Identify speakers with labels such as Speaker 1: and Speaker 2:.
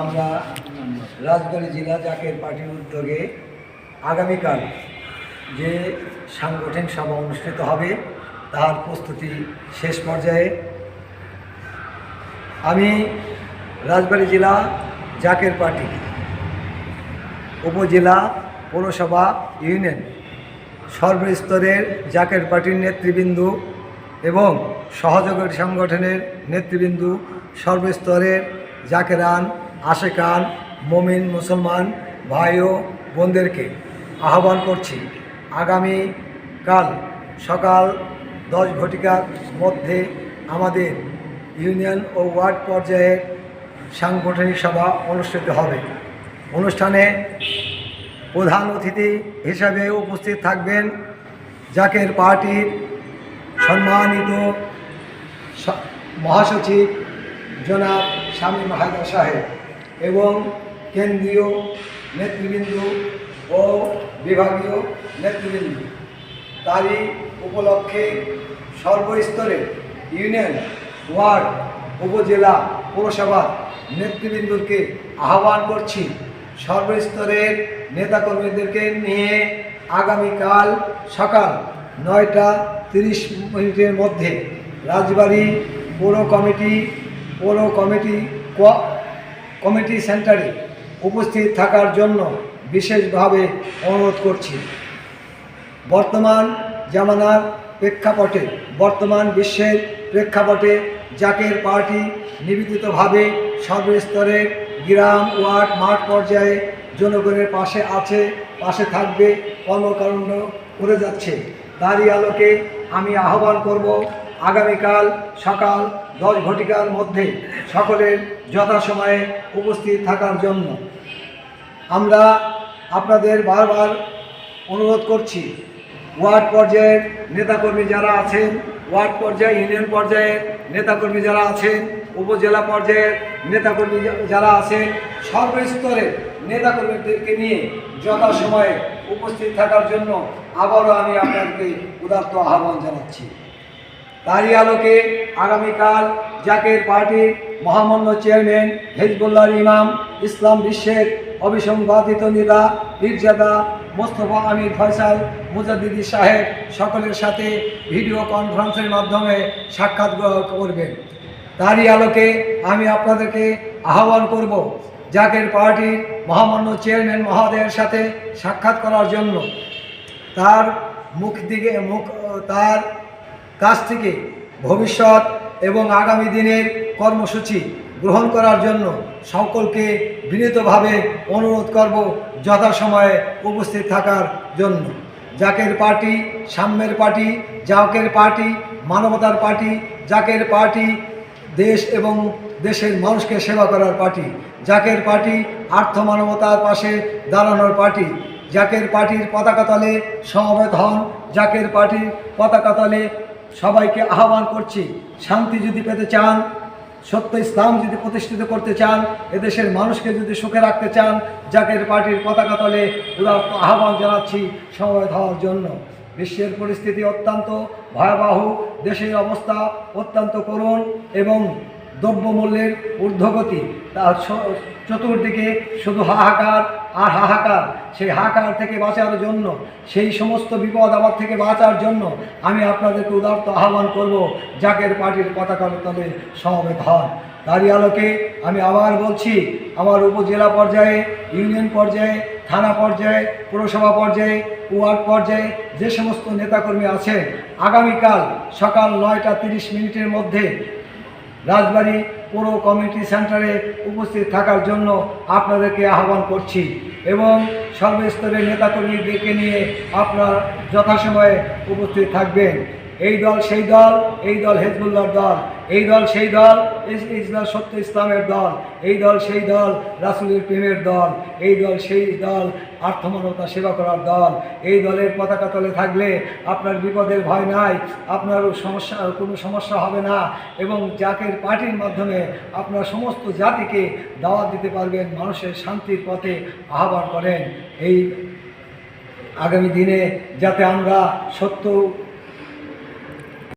Speaker 1: আমরা রাজবাড়ী জেলা জাকের পার্টির উদ্যোগে আগামীকাল যে সাংগঠনিক সভা অনুষ্ঠিত হবে, তার প্রস্তুতি শেষ পর্যায়ে। আমি রাজবাড়ী জেলা জাকের পার্টি, উপজেলা পৌরসভা, ইউনিয়ন, সর্বস্তরের জাকের পার্টির নেতৃবৃন্দ এবং সহযোগী সংগঠনের নেতৃবৃন্দ, সর্বস্তরের জাকেরান আশেকান মমিন মুসলমান ভাই ও বোনদেরকে আহ্বান করছি আগামী কাল সকাল দশ ঘটিকার মধ্যে আমাদের ইউনিয়ন ও ওয়ার্ড পর্যায়ের সাংগঠনিক সভা অনুষ্ঠিত হবে। অনুষ্ঠানে প্রধান অতিথি হিসাবে উপস্থিত থাকবেন জাকের পার্টির সম্মানিত মহাসচিব জনাব শামীম হায়দার সাহেব এবং কেন্দ্রীয় নেতৃবৃন্দ ও বিভাগীয় নেতৃবৃন্দ। তারই উপলক্ষে সর্বস্তরে ইউনিয়ন, ওয়ার্ড, উপজেলা, পৌরসভার নেতৃবৃন্দকে আহ্বান করছি। সর্বস্তরের নেতাকর্মীদেরকে নিয়ে আগামীকাল সকাল নয়টা তিরিশ মিনিটের মধ্যে রাজবাড়ী পৌর কমিটি পৌর কমিটি কমিটি সেন্টারে উপস্থিত থাকার জন্য বিশেষভাবে অনুরোধ করছি। বর্তমান জামানার প্রেক্ষাপটে, বর্তমান বিশ্বের প্রেক্ষাপটে জাকের পার্টি নিবেদিতভাবে সর্বস্তরের গ্রাম, ওয়ার্ড, মাঠ পর্যায়ে জনগণের পাশে আছে, পাশে থাকবে, কর্মকাণ্ড করে যাচ্ছে। তারই আলোকে আমি আহ্বান করব, আগামীকাল সকাল দশ ঘটিকার মধ্যে সকলের যথাসময়ে উপস্থিত থাকার জন্য আমরা আপনাদের বারবার অনুরোধ করছি, ওয়ার্ড পর্যায়ের নেতাকর্মী যারা আছেন, ওয়ার্ড পর্যায়ে, ইউনিয়ন পর্যায়ের নেতাকর্মী যারা আছেন, উপজেলা পর্যায়ের নেতাকর্মী যারা আছেন সর্বস্তরের নেতাকর্মীদেরকে নিয়ে যথাসময়ে উপস্থিত থাকার জন্য আবারও আমি আপনাদেরকে উদাত্ত আহ্বান জানাচ্ছি। তারই আলোকে আগামীকাল জাকের পার্টির মহামান্য চেয়ারম্যান হেজবুল্লাহর ইমাম ইসলাম বিশ্বের অবিসংবাদিত নেতা পীরজাদা মোস্তফা আমির ফয়সাল মুজাদ্দিদি সাহেব সকলের সাথে ভিডিও কনফারেন্সের মাধ্যমে সাক্ষাৎ করবেন। তারই আলোকে আমি আপনাদেরকে আহ্বান করব জাকের পার্টির মহামান্য চেয়ারম্যান মহোদয়ের সাথে সাক্ষাৎ করার জন্য। তার মুখ দিকে মুখ, তার কাছ থেকে ভবিষ্যৎ এবং আগামী দিনের কর্মসূচি গ্রহণ করার জন্য সকলকে বিনীতভাবে অনুরোধ করব যথাসময়ে উপস্থিত থাকার জন্য। জাকের পার্টি, সাম্যের পার্টি, জাকের পার্টি, মানবতার পার্টি, জাকের পার্টি, দেশ এবং দেশের মানুষকে সেবা করার পার্টি, জাকের পার্টি, আর্থ মানবতার পাশে দাঁড়ানোর পার্টি, জাকের পার্টির পতাকা তলে সমবেত হন, জাকের পার্টির পতাকা তলে সবাইকে আহ্বান করছি, শান্তি যদি পেতে চান, সত্য ইসলাম যদি প্রতিষ্ঠিত করতে চান, এদেশের মানুষকে যদি সুখে রাখতে চান, জাকের পার্টির পতাকা তলে আহ্বান জানাচ্ছি সময় হওয়ার জন্য। বিশ্বের পরিস্থিতি অত্যন্ত ভয়াবহ, দেশের অবস্থা অত্যন্ত করুণ এবং দ্রব্যমূল্যের ঊর্ধ্বগতি তার চতুর্দিকে শুধু হাহাকার আর হাহাকার। সেই হাহাকার থেকে বাঁচার জন্য, সেই সমস্ত বিপদ আমার থেকে বাঁচার জন্য আমি আপনাদেরকে উদার্ত আহ্বান করব, জাকের পার্টির পতাকার তলে সমবেত হন তারই আলোকে আমি আবার বলছি, আমার উপজেলা পর্যায়ে, ইউনিয়ন পর্যায়ে, থানা পর্যায়ে, পৌরসভা পর্যায়ে, ওয়ার্ড পর্যায়ে যে সমস্ত নেতাকর্মী আছেন আগামীকাল সকাল নয়টা তিরিশ মিনিটের মধ্যে রাজবাড়ী পৌর কমিটি সেন্টারে উপস্থিত থাকার জন্য আপনাদেরকে আহ্বান করছি এবং সর্বস্তরের নেতাকর্মীদেরকে নিয়ে আপনার যথাসময়ে উপস্থিত থাকবেন। এই দল, সেই দল, এই দল হেজবুল্লার দল। এই দল, সেই দল, ইস- ইসলাম, সত্য ইসলামের দল, এই দল, সেই দল, রাসুলের প্রেমের দল, এই দল, সেই দল আর্থমানবতা সেবা করার দল, এই দলের পতাকা তলে থাকলে আপনার বিপদের ভয় নাই, আপনার সমস্যা, কোনো সমস্যা হবে না এবং জাকের পার্টির মাধ্যমে আপনার সমস্ত জাতিকে দাওয়াত দিতে পারবেন, মানুষের শান্তির পথে আহ্বান করেন। এই আগামী দিনে যাতে আমরা সত্য